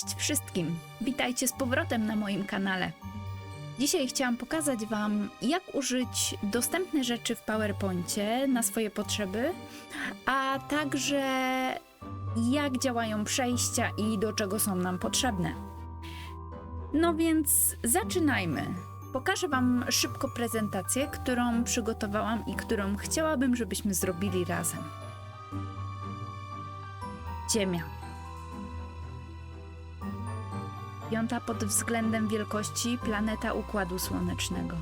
Cześć wszystkim! Witajcie z powrotem na moim kanale. Dzisiaj chciałam pokazać Wam, jak użyć dostępne rzeczy w PowerPoincie na swoje potrzeby, a także jak działają przejścia i do czego są nam potrzebne. No więc zaczynajmy. Pokażę Wam szybko prezentację, którą przygotowałam i którą chciałabym, żebyśmy zrobili razem. Ziemia. Piąta pod względem wielkości planeta Układu Słonecznego.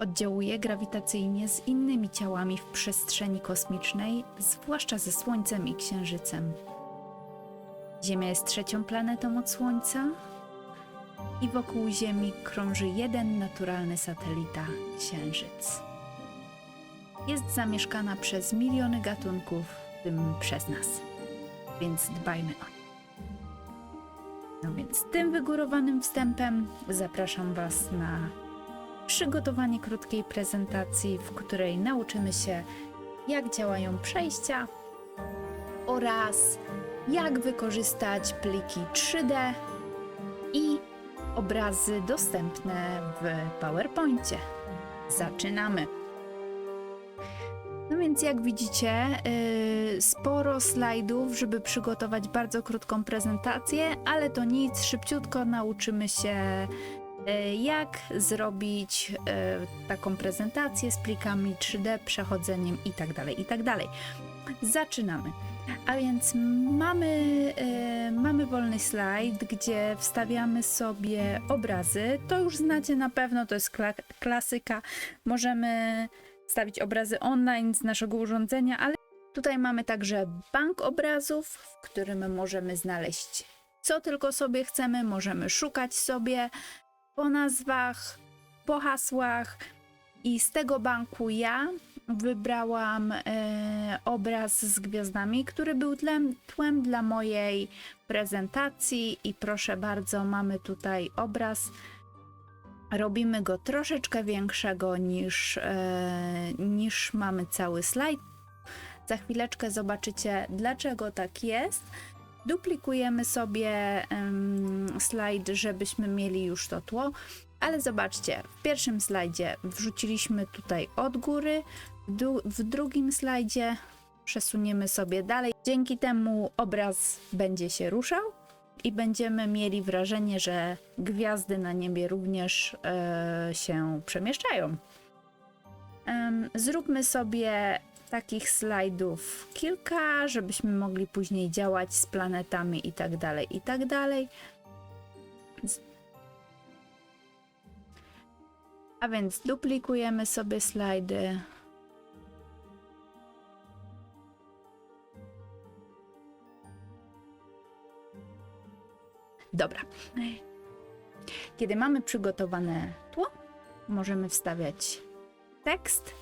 Oddziałuje grawitacyjnie z innymi ciałami w przestrzeni kosmicznej, zwłaszcza ze Słońcem i Księżycem. Ziemia jest trzecią planetą od Słońca i wokół Ziemi krąży jeden naturalny satelita Księżyc. Jest zamieszkana przez miliony gatunków, w tym przez nas, więc dbajmy o nie. No więc tym wygórowanym wstępem zapraszam Was na przygotowanie krótkiej prezentacji, w której nauczymy się, jak działają przejścia oraz jak wykorzystać pliki 3D i obrazy dostępne w PowerPoincie. Zaczynamy! No więc jak widzicie, yy, sporo slajdów, żeby przygotować bardzo krótką prezentację, ale to nic, szybciutko nauczymy się yy, jak zrobić yy, taką prezentację z plikami 3D, przechodzeniem itd. itd. Zaczynamy. A więc mamy, yy, mamy wolny slajd, gdzie wstawiamy sobie obrazy. To już znacie na pewno, to jest kla- klasyka. Możemy wstawić obrazy online z naszego urządzenia, ale tutaj mamy także bank obrazów, w którym możemy znaleźć co tylko sobie chcemy, możemy szukać sobie po nazwach, po hasłach. I z tego banku ja wybrałam e, obraz z gwiazdami, który był tlem, tłem dla mojej prezentacji. I proszę bardzo, mamy tutaj obraz robimy go troszeczkę większego niż, e, niż mamy cały slajd. Za chwileczkę zobaczycie, dlaczego tak jest. Duplikujemy sobie em, slajd, żebyśmy mieli już to tło. Ale zobaczcie, w pierwszym slajdzie wrzuciliśmy tutaj od góry, w drugim slajdzie przesuniemy sobie dalej. Dzięki temu obraz będzie się ruszał i będziemy mieli wrażenie, że gwiazdy na niebie również e, się przemieszczają. Em, zróbmy sobie takich slajdów kilka, żebyśmy mogli później działać z planetami i tak dalej, i tak dalej. A więc duplikujemy sobie slajdy. Dobra. Kiedy mamy przygotowane tło, możemy wstawiać tekst,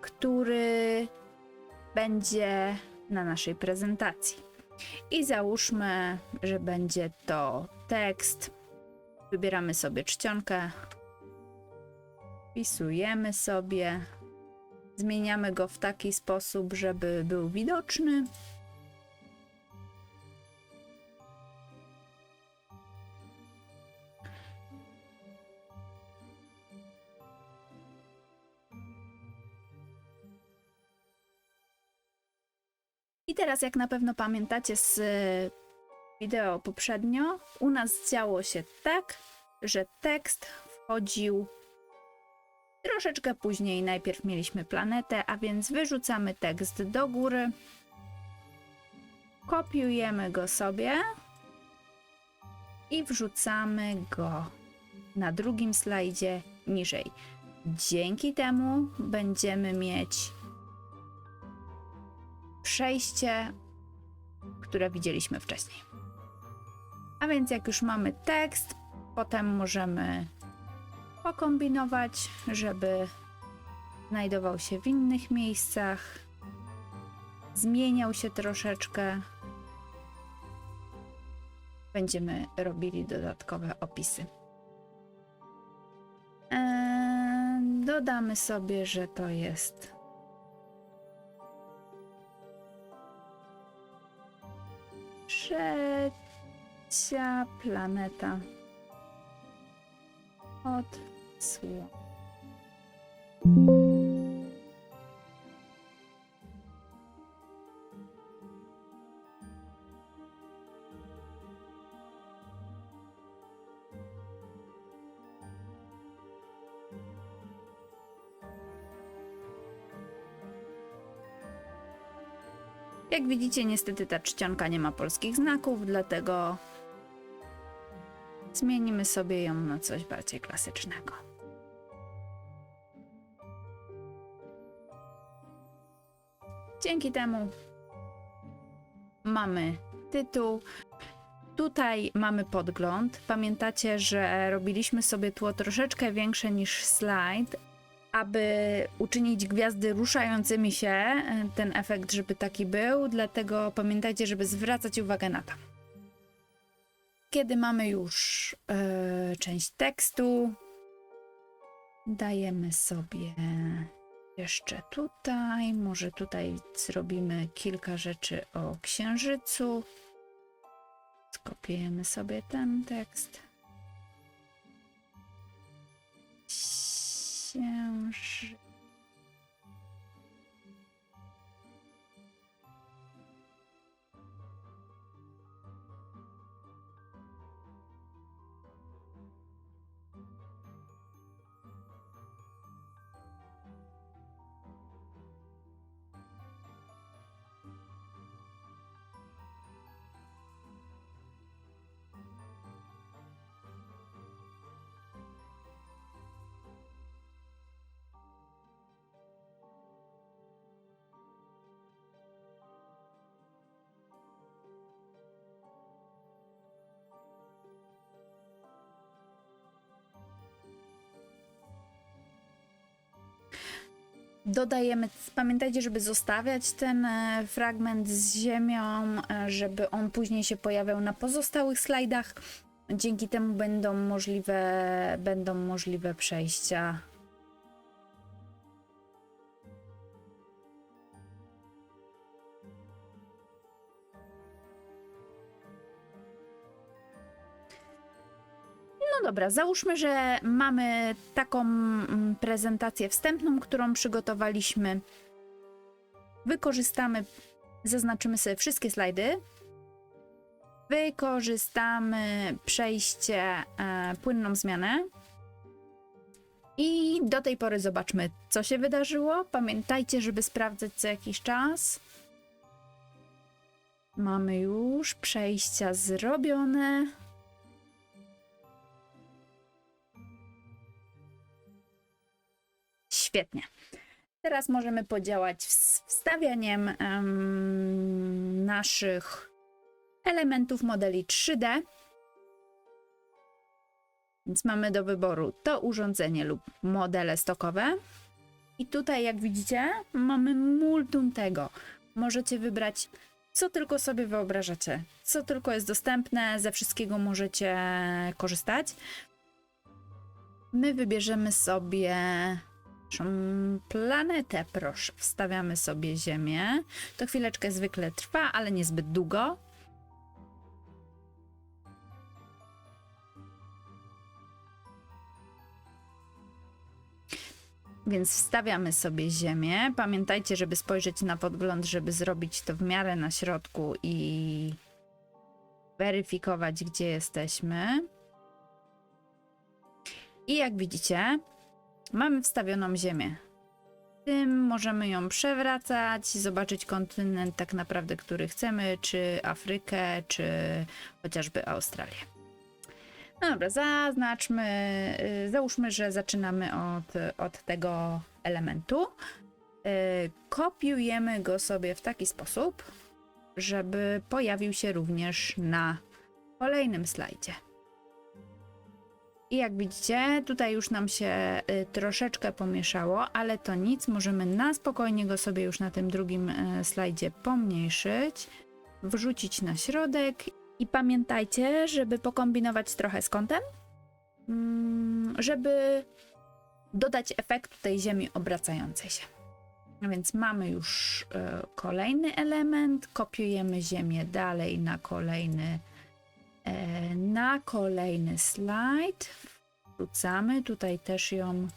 który będzie na naszej prezentacji. I załóżmy, że będzie to tekst. Wybieramy sobie czcionkę, wpisujemy sobie, zmieniamy go w taki sposób, żeby był widoczny. Teraz, jak na pewno pamiętacie z y, wideo poprzednio, u nas działo się tak, że tekst wchodził troszeczkę później. Najpierw mieliśmy planetę, a więc wyrzucamy tekst do góry, kopiujemy go sobie i wrzucamy go na drugim slajdzie niżej. Dzięki temu będziemy mieć przejście, które widzieliśmy wcześniej. A więc jak już mamy tekst, potem możemy pokombinować, żeby znajdował się w innych miejscach, zmieniał się troszeczkę. Będziemy robili dodatkowe opisy. Eee, dodamy sobie, że to jest trzecia planeta od. Jak widzicie, niestety ta czcionka nie ma polskich znaków, dlatego zmienimy sobie ją na coś bardziej klasycznego. Dzięki temu mamy tytuł. Tutaj mamy podgląd. Pamiętacie, że robiliśmy sobie tło troszeczkę większe niż slajd, aby uczynić gwiazdy ruszającymi się, ten efekt, żeby taki był, dlatego pamiętajcie, żeby zwracać uwagę na to. Kiedy mamy już e, część tekstu, dajemy sobie jeszcze tutaj, może tutaj zrobimy kilka rzeczy o księżycu. Skopiujemy sobie ten tekst. Księżyc. Dodajemy, pamiętajcie, żeby zostawiać ten e, fragment z ziemią, e, żeby on później się pojawiał na pozostałych slajdach. Dzięki temu będą możliwe, będą możliwe przejścia. Dobra, załóżmy, że mamy taką mm, prezentację wstępną, którą przygotowaliśmy. Wykorzystamy, zaznaczymy sobie wszystkie slajdy. Wykorzystamy przejście, e, płynną zmianę. I do tej pory zobaczmy, co się wydarzyło. Pamiętajcie, żeby sprawdzać co jakiś czas. Mamy już przejścia zrobione. Świetnie. Teraz możemy podziałać z wstawianiem em, naszych elementów modeli 3D. Więc mamy do wyboru to urządzenie lub modele stokowe. I tutaj, jak widzicie, mamy multum tego. Możecie wybrać, co tylko sobie wyobrażacie, co tylko jest dostępne, ze wszystkiego możecie korzystać. My wybierzemy sobie planetę, proszę. Wstawiamy sobie Ziemię. To chwileczkę zwykle trwa, ale niezbyt długo. Więc wstawiamy sobie Ziemię. Pamiętajcie, żeby spojrzeć na podgląd, żeby zrobić to w miarę na środku i weryfikować, gdzie jesteśmy. I jak widzicie, Mamy wstawioną Ziemię. Tym możemy ją przewracać, zobaczyć kontynent tak naprawdę, który chcemy, czy Afrykę, czy chociażby Australię. No dobra, zaznaczmy, y, załóżmy, że zaczynamy od, od tego elementu. Y, Kopiujemy go sobie w taki sposób, żeby pojawił się również na kolejnym slajdzie. I jak widzicie, tutaj już nam się y, troszeczkę pomieszało, ale to nic, możemy na spokojnie go sobie już na tym drugim y, slajdzie pomniejszyć, wrzucić na środek. I pamiętajcie, żeby pokombinować trochę z kątem, mm, żeby dodać efektu tej ziemi obracającej się. A więc mamy już e, kolejny element, kopiujemy ziemię dalej na kolejny, na kolejny slajd. Wrzucamy, tutaj też ją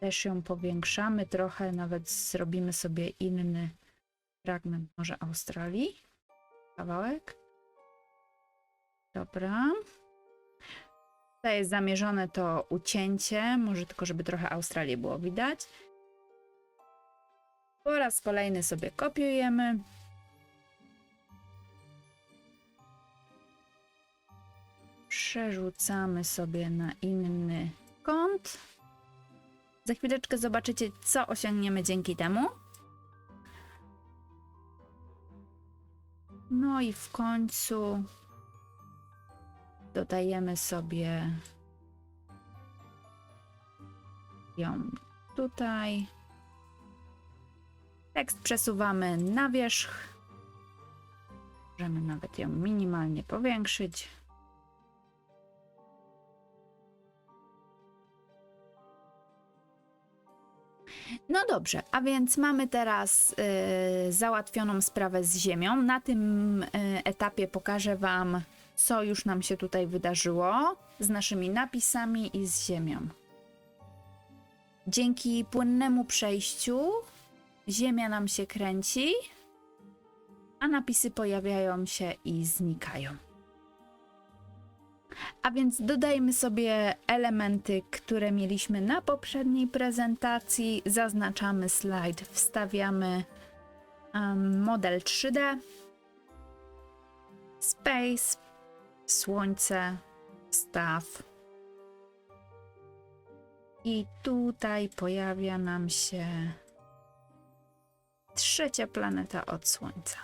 też ją powiększamy trochę, nawet zrobimy sobie inny fragment może Australii. Kawałek. Dobra. Tutaj jest zamierzone to ucięcie, może tylko, żeby trochę Australii było widać. Po raz kolejny sobie kopiujemy. Przerzucamy sobie na inny kąt. Za chwileczkę zobaczycie, co osiągniemy dzięki temu. No i w końcu dodajemy sobie ją tutaj. Tekst przesuwamy na wierzch. Możemy nawet ją minimalnie powiększyć. No dobrze, a więc mamy teraz y, załatwioną sprawę z ziemią. Na tym y, etapie pokażę Wam, co już nam się tutaj wydarzyło z naszymi napisami i z ziemią. Dzięki płynnemu przejściu ziemia nam się kręci, a napisy pojawiają się i znikają. A więc dodajmy sobie elementy, które mieliśmy na poprzedniej prezentacji. Zaznaczamy slajd, wstawiamy um, model 3D, space, słońce, staw. I tutaj pojawia nam się trzecia planeta od Słońca.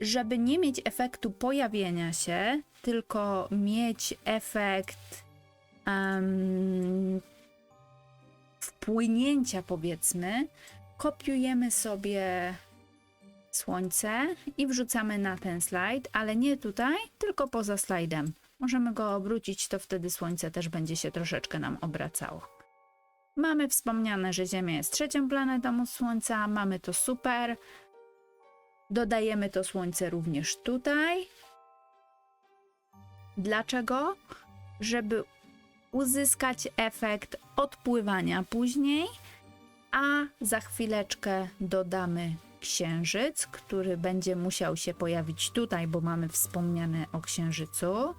Żeby nie mieć efektu pojawienia się, tylko mieć efekt um, wpłynięcia, powiedzmy, kopiujemy sobie słońce i wrzucamy na ten slajd, ale nie tutaj, tylko poza slajdem. Możemy go obrócić, to wtedy słońce też będzie się troszeczkę nam obracało. Mamy wspomniane, że Ziemia jest trzecią planetą od Słońca, mamy to super. Dodajemy to Słońce również tutaj. Dlaczego? Żeby uzyskać efekt odpływania później, a za chwileczkę dodamy księżyc, który będzie musiał się pojawić tutaj, bo mamy wspomniane o księżycu.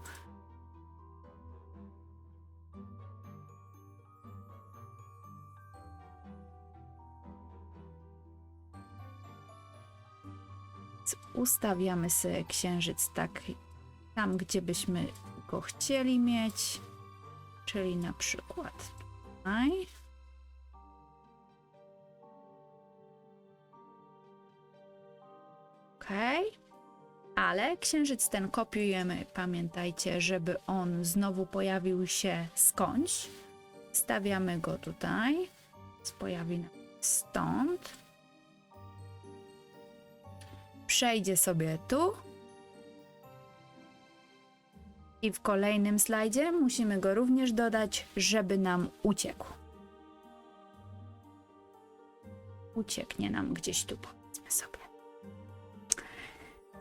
Ustawiamy sobie księżyc tak tam, gdzie byśmy go chcieli mieć, czyli na przykład tutaj. Ok, ale księżyc ten kopiujemy, pamiętajcie, żeby on znowu pojawił się skądś. Stawiamy go tutaj, pojawi nam stąd. Przejdzie sobie tu i w kolejnym slajdzie musimy go również dodać, żeby nam uciekł. Ucieknie nam gdzieś tu, powiedzmy sobie.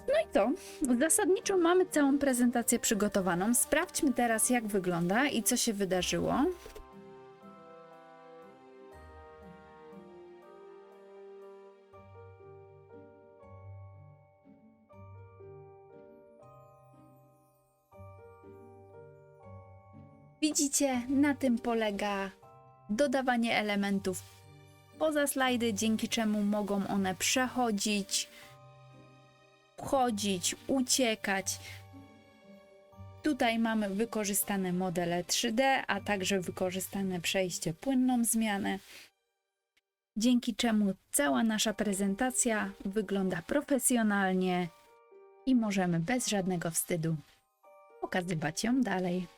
No i to. Zasadniczo mamy całą prezentację przygotowaną. Sprawdźmy teraz, jak wygląda i co się wydarzyło. Widzicie, na tym polega dodawanie elementów poza slajdy, dzięki czemu mogą one przechodzić, wchodzić, uciekać. Tutaj mamy wykorzystane modele 3D, a także wykorzystane przejście płynną zmianę, dzięki czemu cała nasza prezentacja wygląda profesjonalnie i możemy bez żadnego wstydu pokazywać ją dalej.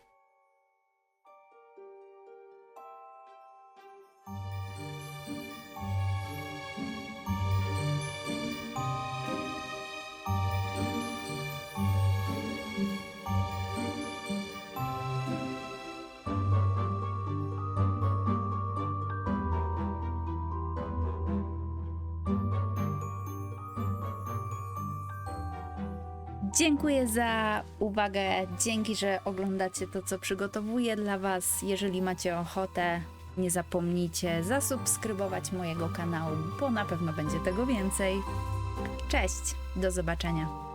Dziękuję za uwagę. Dzięki, że oglądacie to, co przygotowuję dla Was. Jeżeli macie ochotę, nie zapomnijcie zasubskrybować mojego kanału, bo na pewno będzie tego więcej. Cześć, do zobaczenia.